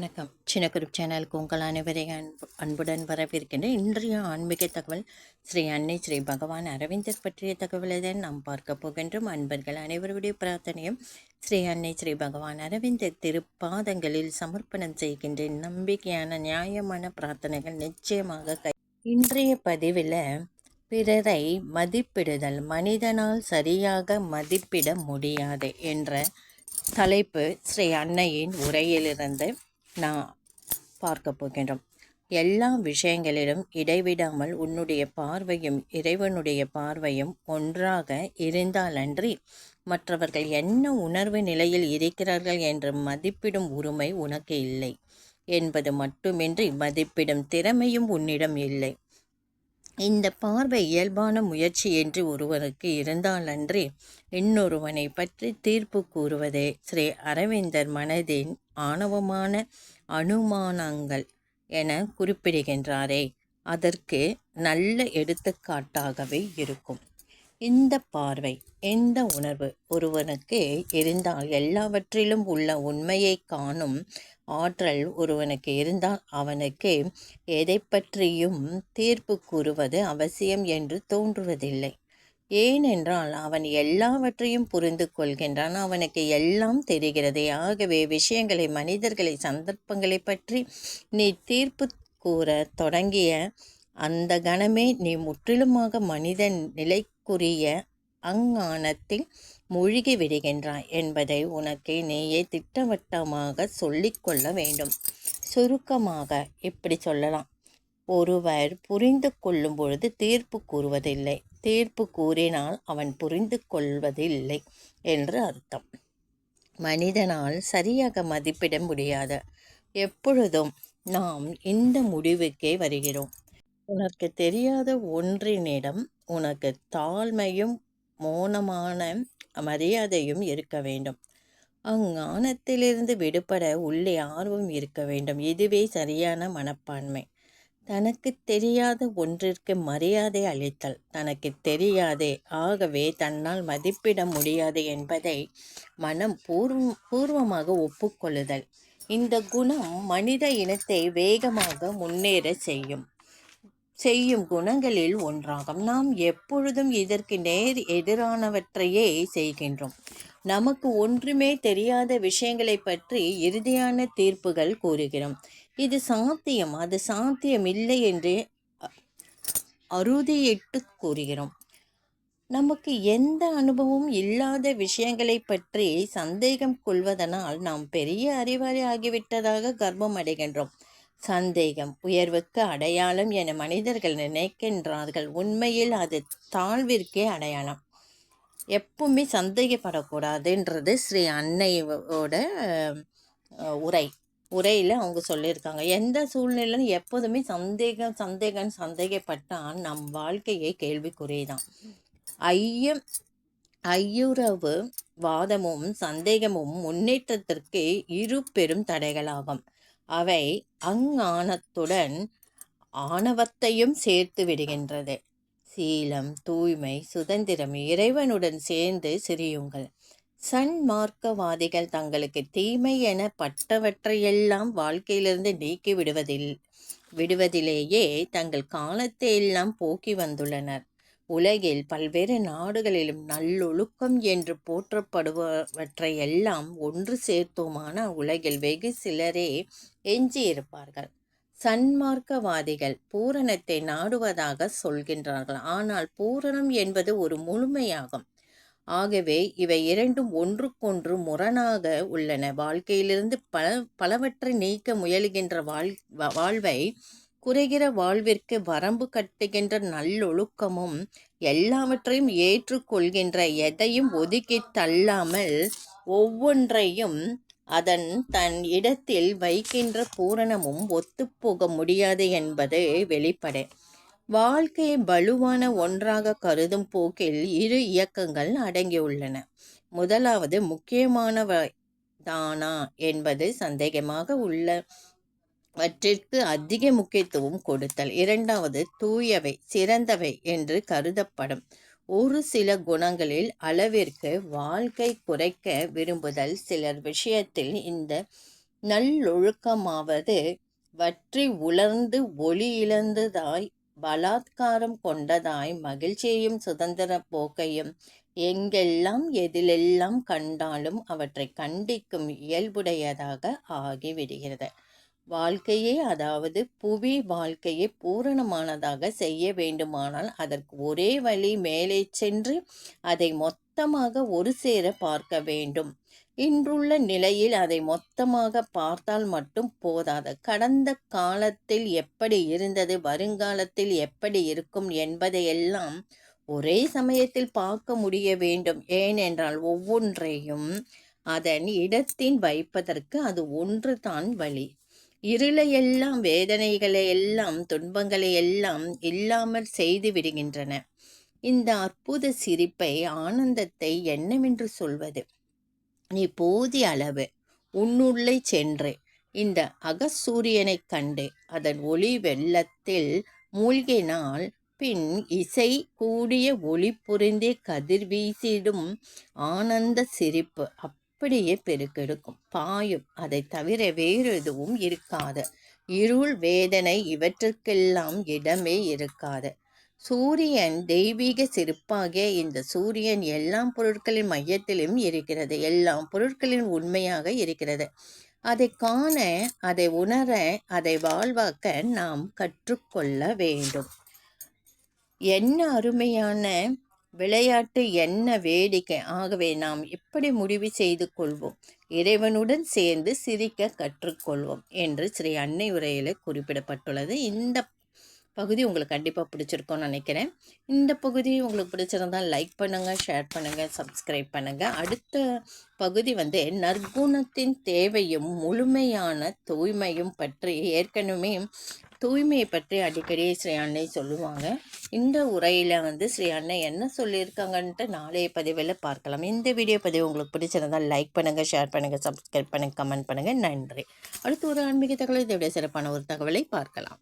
வணக்கம். சின்ன குரூப் சேனலுக்கு உங்கள் அனைவரை அன்பு அன்புடன் வரவிருக்கின்றேன் இன்றைய ஆன்மீக தகவல் ஸ்ரீ அன்னை ஸ்ரீ பகவான் அரவிந்தர் பற்றிய தகவலை தான் நாம் பார்க்க போகின்றோம் அன்பர்கள் அனைவருடைய பிரார்த்தனையும். ஸ்ரீ அன்னை ஸ்ரீ பகவான் அரவிந்தர் திருப்பாதங்களில் சமர்ப்பணம் செய்கின்றேன். நம்பிக்கையான நியாயமான பிரார்த்தனைகள் நிச்சயமாக கை இன்றைய பதிவில் பிறரை மதிப்பிடுதல் மனிதனால் சரியாக மதிப்பிட முடியாது என்ற தலைப்பு ஸ்ரீ அன்னையின் உரையிலிருந்து நான் பார்க்க போகின்றோம். எல்லா விஷயங்களிலும் இடைவிடாமல் உன்னுடைய பார்வையும் இறைவனுடைய பார்வையும் ஒன்றாக இருந்தாலன்றி மற்றவர்கள் என்ன உணர்வு நிலையில் இருக்கிறார்கள் என்று மதிப்பிடும் உரிமை உனக்கு இல்லை. என்பது மட்டுமின்றி மதிப்பிடும் திறமையும் உன்னிடம் இல்லை. இந்த பார்வை இயல்பான முயற்சி என்று ஒருவருக்கு இருந்தாலன்றி இன்னொருவனை பற்றி தீர்ப்பு கூறுவதே ஸ்ரீ அரவிந்தர் மனதின் ஆணவமான அனுமானங்கள் என குறிப்பிடுகின்றாரே. அதற்கு நல்ல எடுத்துக்காட்டாகவே இருக்கும். இந்த பார்வை இந்த உணர்வு ஒருவனுக்கு இருந்தால் எல்லாவற்றிலும் உள்ள உண்மையை காணும் ஆற்றல் ஒருவனுக்கு இருந்தால் அவனுக்கு எதை பற்றியும் தீர்ப்பு கூறுவது அவசியம் என்று தோன்றுவதில்லை. ஏனென்றால் அவன் எல்லாவற்றையும் புரிந்து கொள்கின்றான். அவனுக்கு எல்லாம் தெரிகிறது. ஆகவே விஷயங்களை மனிதர்களை சந்தர்ப்பங்களை பற்றி நீ தீர்ப்பு கூற தொடங்கிய அந்த கணமே நீ முற்றிலுமாக மனிதன் நிலை அங்கானத்தில் மூழ்கி விடுகின்றாய் என்பதை உனக்கு நீயே திட்டவட்டமாக சொல்லிக்கொள்ள வேண்டும். சுருக்கமாக இப்படி சொல்லலாம். ஒருவர் புரிந்து கொள்ளும் பொழுது தீர்ப்பு கூறுவதில்லை. தீர்ப்பு கூறினால் அவன் புரிந்து கொள்வதில்லை என்று அர்த்தம். மனிதனால் சரியாக மதிப்பிட முடியாது. எப்பொழுதும் நாம் இந்த முடிவுக்கே வருகிறோம். உனக்கு தெரியாத ஒன்றினிடம் உனக்கு தாழ்மையும் மோனமான மரியாதையும் இருக்க வேண்டும். அங்ஞானத்திலிருந்து விடுபட உள்ளே ஆர்வம் இருக்க வேண்டும். இதுவே சரியான மனப்பான்மை. தனக்கு தெரியாத ஒன்றிற்கு மரியாதை அளித்தல். தனக்கு தெரியாதே ஆகவே தன்னால் மதிப்பிட முடியாது என்பதை மனம் பூர்வ பூர்வமாக ஒப்புக்கொள்ளுதல். இந்த குணம் மனித இனத்தை வேகமாக முன்னேற செய்யும். செய்யும் குணங்களில் ஒன்றாகும். நாம் எப்பொழுதும் இதற்கு நேர் எதிரானவற்றையே செய்கின்றோம். நமக்கு ஒன்றுமே தெரியாத விஷயங்களை பற்றி இறுதியான தீர்ப்புகள் கூறுகிறோம். இது சாத்தியம். அது சாத்தியம் இல்லை என்று அறுதியிட்டு கூறுகிறோம். நமக்கு எந்த அனுபவமும் இல்லாத விஷயங்களை பற்றி சந்தேகம் கொள்வதனால் நாம் பெரிய அறிவாளி ஆகிவிட்டதாக கர்ப்பம் அடைகின்றோம் சந்தேகம் உயர்வுக்கு அடையாளம் என மனிதர்கள் நினைக்கின்றார்கள். உண்மையில் அது தாழ்விற்கே அடையாளம். எப்பவுமே சந்தேகப்படக்கூடாதுன்றது ஸ்ரீ அன்னையோட உரை. உரையில் அவங்க சொல்லியிருக்காங்க. எந்த சூழ்நிலையிலும் எப்போதுமே சந்தேகம் சந்தேகம் சந்தேகப்பட்டால் நம் வாழ்க்கையை கேள்விக்குறிதான். ஐயம் ஐயுறவு வாதமும் சந்தேகமும் முன்னேற்றத்திற்கு இரு பெரும் தடைகளாகும். அவை அங்ஞானத்துடன் ஆணவத்தையும் சேர்த்து விடுகின்றது. சீலம் தூய்மை சுதந்திரம் இறைவனுடன் சேர்ந்து சிரியுங்கள் சன்மார்க்கவாதிகள் தங்களுக்கு தீமை என பட்டவற்றையெல்லாம் வாழ்க்கையிலிருந்து நீக்கி விடுவதில் விடுவதிலேயே தங்கள் காலத்தை எல்லாம் போக்கி வந்துள்ளனர். உலகில் பல்வேறு நாடுகளிலும் நல்லொழுக்கம் என்று போற்றப்படுபவற்றை எல்லாம் ஒன்று சேர்த்தோமான உலகில் வெகு சிலரே எஞ்சியிருப்பார்கள். சன்மார்க்கவாதிகள் பூரணத்தை நாடுவதாக சொல்கின்றார்கள். ஆனால் பூரணம் என்பது ஒரு முழுமையாகும். ஆகவே இவை இரண்டும் ஒன்றுக்கொன்று முரணாக உள்ளன. வாழ்க்கையிலிருந்து பல பலவற்றை நீக்க முயலுகின்ற வாழ் வாழ்வை குறைகிற வாழ்விற்கு வரம்பு கட்டுகின்ற நல்லொழுக்கமும் எல்லாவற்றையும் ஏற்றுக்கொள்கின்ற எதையும் ஒதுக்கி தள்ளாமல் ஒவ்வொன்றையும் அதன் தன் இடத்தில் வைக்கின்ற பூரணமும் ஒத்துப்போக முடியாது என்பது வெளிப்படை. வாழ்க்கையை வலுவான ஒன்றாக கருதும் போக்கில் இரு இயக்கங்கள் அடங்கியுள்ளன. முதலாவது முக்கியமானவை தானா என்பது சந்தேகமாக உள்ள அவற்றிற்கு அதிக முக்கியத்துவம் கொடுத்தல். இரண்டாவது தூயவை சிறந்தவை என்று கருதப்படும். ஒரு சில குணங்களில் அளவிற்கு வாழ்க்கை குறைக்க விரும்புதல் சிலர் விஷயத்தில் இந்த நல்லொழுக்கமாவது வற்றி உலர்ந்து ஒளி இழந்ததாய் பலாத்காரம் கொண்டதாய் மகிழ்ச்சியையும் சுதந்திர போக்கையும் எங்கெல்லாம் எதிலெல்லாம் கண்டாலும் அவற்றை கண்டிக்கும் இயல்புடையதாக ஆகிவிடுகிறது. வாழ்க்கையே அதாவது புவி வாழ்க்கையை பூரணமானதாக செய்ய வேண்டுமானால் அதற்கு ஒரே வழி மேலே சென்று அதை மொத்தமாக ஒரு சேர பார்க்க வேண்டும். இன்றுள்ள நிலையில் அதை மொத்தமாக பார்த்தால் மட்டும் போதாது. கடந்த காலத்தில் எப்படி இருந்தது வருங்காலத்தில் எப்படி இருக்கும் என்பதையெல்லாம் ஒரே சமயத்தில் பார்க்க முடிய வேண்டும். ஏனென்றால் ஒவ்வொன்றையும் அதன் இடத்தின் வைப்பதற்கு அது ஒன்று தான் வழி. இருளையெல்லாம் வேதனைகளை எல்லாம் துன்பங்களை எல்லாம் இல்லாமல் செய்து விடுகின்றன. இந்த அற்புத சிரிப்பை ஆனந்தத்தை என்னவென்று சொல்வது? நீ போதிய அளவு உன்னுள்ளே சென்று. இந்த அகசூரியனைக் கண்டு அதன் ஒளி வெள்ளத்தில் மூழ்கினால் பின் இசை கூடிய ஒளி புரிந்தே கதிர்வீசிடும் ஆனந்த சிரிப்பு. அப் அப்படியே பெருக்கெடுக்கும். பாயும். அதை தவிர வேறு எதுவும் இருக்காது. இருள் வேதனை இவற்றுக்கெல்லாம் இடமே இருக்காது. சூரியன் தெய்வீக சிறப்பாகிய இந்த சூரியன் எல்லா பொருட்களின் மையத்திலும் இருக்கிறது. எல்லா பொருட்களின் உண்மையாக இருக்கிறது. அதை காண அதை உணர அதை வாழ்வாக்க நாம் கற்றுக்கொள்ள வேண்டும். என்ன அருமையான விளையாட்டு என்ன வேடிக்கை? ஆகவே நாம் எப்படி முடிவு செய்து கொள்வோம். இறைவனுடன் சேர்ந்து சிரிக்க கற்றுக்கொள்வோம் என்று ஸ்ரீ அன்னை உரையில் குறிப்பிடப்பட்டுள்ளது. இந்த பகுதி உங்களுக்கு கண்டிப்பாக பிடிச்சிருக்கும்னு நினைக்கிறேன். இந்த பகுதி உங்களுக்கு பிடிச்சிருந்தால் லைக் பண்ணுங்கள் ஷேர் பண்ணுங்கள் சப்ஸ்கிரைப் பண்ணுங்கள் அடுத்த பகுதி வந்து நற்குணத்தின் தேவையும் முழுமையான தூய்மையும் பற்றி ஏற்கனவே தூய்மையை பற்றி அடிக்கடி ஸ்ரீ அன்னை சொல்லுவாங்க. இந்த உரையில் வந்து ஸ்ரீ அன்னை என்ன சொல்லியிருக்காங்கன்ட்டு நாளைய பதிவில் பார்க்கலாம். இந்த வீடியோ பதிவு உங்களுக்கு பிடிச்சிருந்தால் லைக் பண்ணுங்கள் ஷேர் பண்ணுங்கள் சப்ஸ்கிரைப் பண்ணுங்கள் கமெண்ட் பண்ணுங்கள் நன்றி. அடுத்து ஒரு ஆன்மீக தகவல் இதை விட சிறப்பான ஒரு தகவலை பார்க்கலாம்.